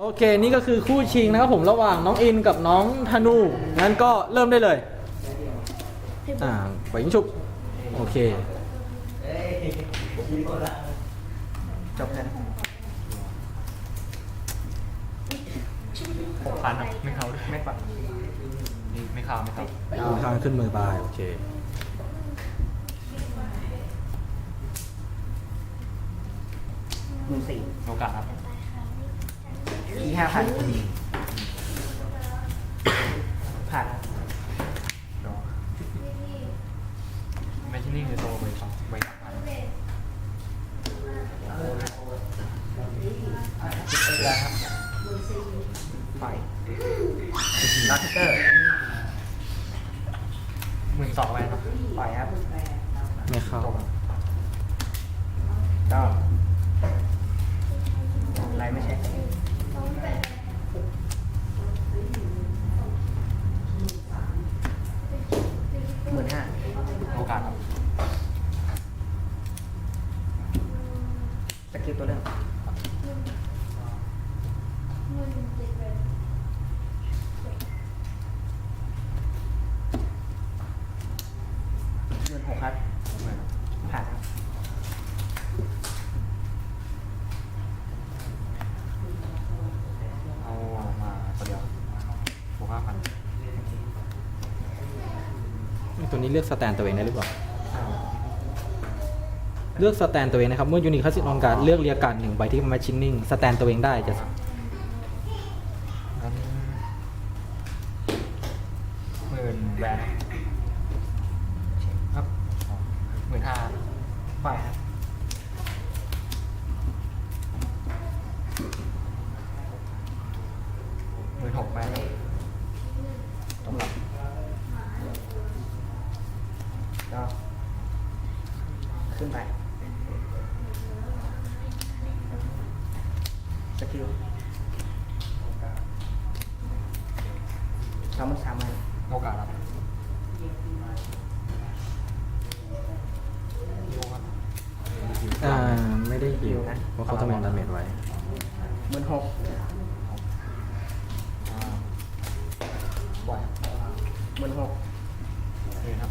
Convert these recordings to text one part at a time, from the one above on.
โอเค นี่ก็คือคู่ชิงนะครับผมระหว่างน้องอินกับน้องธนูงั้นก็เริ่มได้เลยอ่าไปยิงชุบโอเคจบกันหกพันอะไม่เข้าด้วยไม่ปัดนี่ไม่เข้าไม่เข้าข้างขึ้นมือบายโอเคหมื่นสี่โอกาสครับ อีห้าพันผ่านรอแมชชีนิ่งคือโตไปสองไปสามพันได้ครับปล่อยลัสเตอร์หมื่นสองไปครับปล่อยครับ ไม่เข้าก็อะไรไม่ใช่หมื่นห้า โอกาสครับ สกิลตัวเรื่องหมื่นหกครับหมื่นผ่านครับเอามาตัวเดียวบวกห้าพัน ตัวนี้เลือกสแตนตัวเองได้หรือเปล่าอ้าว เลือกสแตนตัวเองนะครับ เมื่อยูนิคลาสสิกออนการดเลือกเรียกการดหนึ่งใบที่มชชินนิ่งสแตนตัวเองได้จะหมื่นแหวนครับหมื่นห้าไปครับหมื่นหกแหวนตรงหลับก็ขึ้นไป สกิลสองหมื่นสามพันโอกาสครับยูครับอ่าไม่ได้หิวเพราะเขาต้องมองดาเมจไว้หมื่นหกอ่าปล่อยหมื่นหกนี่ครับ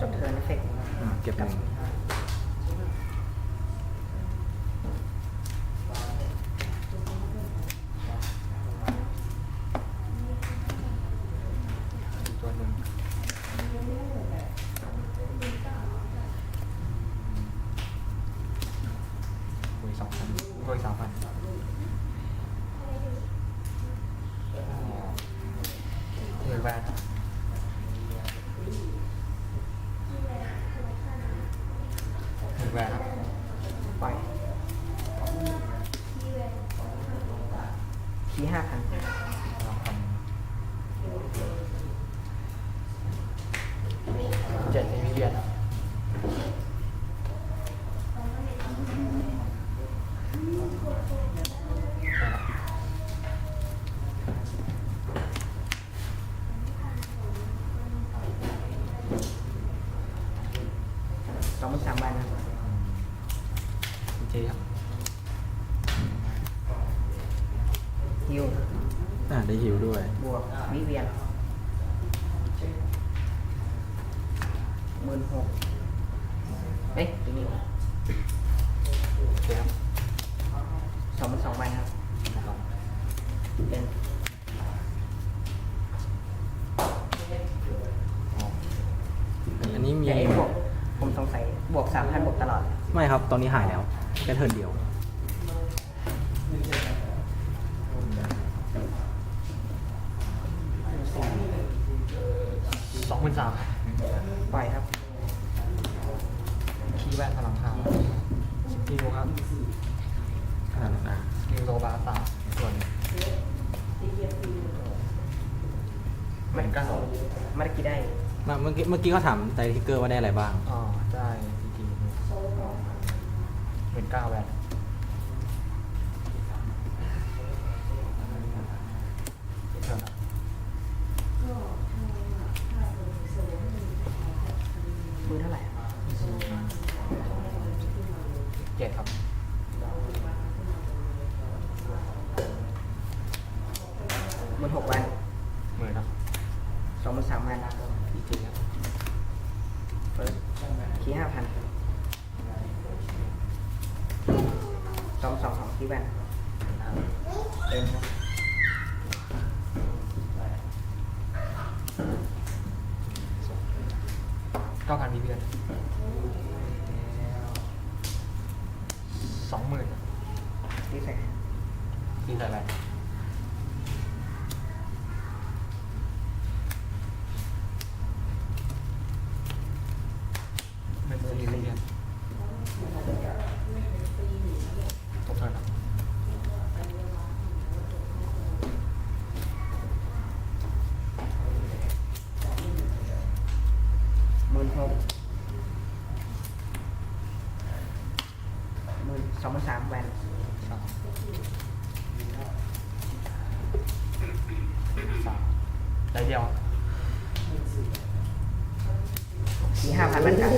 จบเทิร์นเอฟเฟกต์ อ่าเก็บหนึ่ง อีกตัวหนึ่งคุยสองพันคุยสามพันหมื่นแวนหมื่นแวนครับ ปล่อยทีห้าพัน สามพันเจ็ดนี่มีเรียนครับ สองหมื่นสามพันนะ เจครับ ฮิวอ่าได้หิวด้วย บวกวิเวียนหมื่นหกเอ๊ะตัวนี้เจครับสองหมื่นสองใบครับนะครับเป็นอ๋ออันนี้มีใหญ่บวก ผมสงสัย บวกสามพันบวกตลอด ไม่ครับ ตอนนี้หายแล้วแค่เทิร์นเดียว สองพันสามไปครับคีย์แวนพลังพาสกิลครับขนาดอ่าสกิลโรบาสามส่วนมันก็มันกี่ได้เมื่อกี้เมื่อกี้เขาถามไตทิกเกอร์ว่าได้อะไรบ้าง อ๋อได้จกิงๆเป็นเก้าแวน สองสองสองคีแวนเติมครับเก้าพันมีเดือนสองหมื่นที่ใส่ตีใส่แวนหนึ่งสี่เรียนตกเท่านั้น หมื่นหกหมื่นสองมือสามแวนสามสามได้เดียวคีห้าพันมันกัน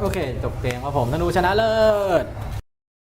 โอเค จบเกมครับผมธนูชนะเลิศ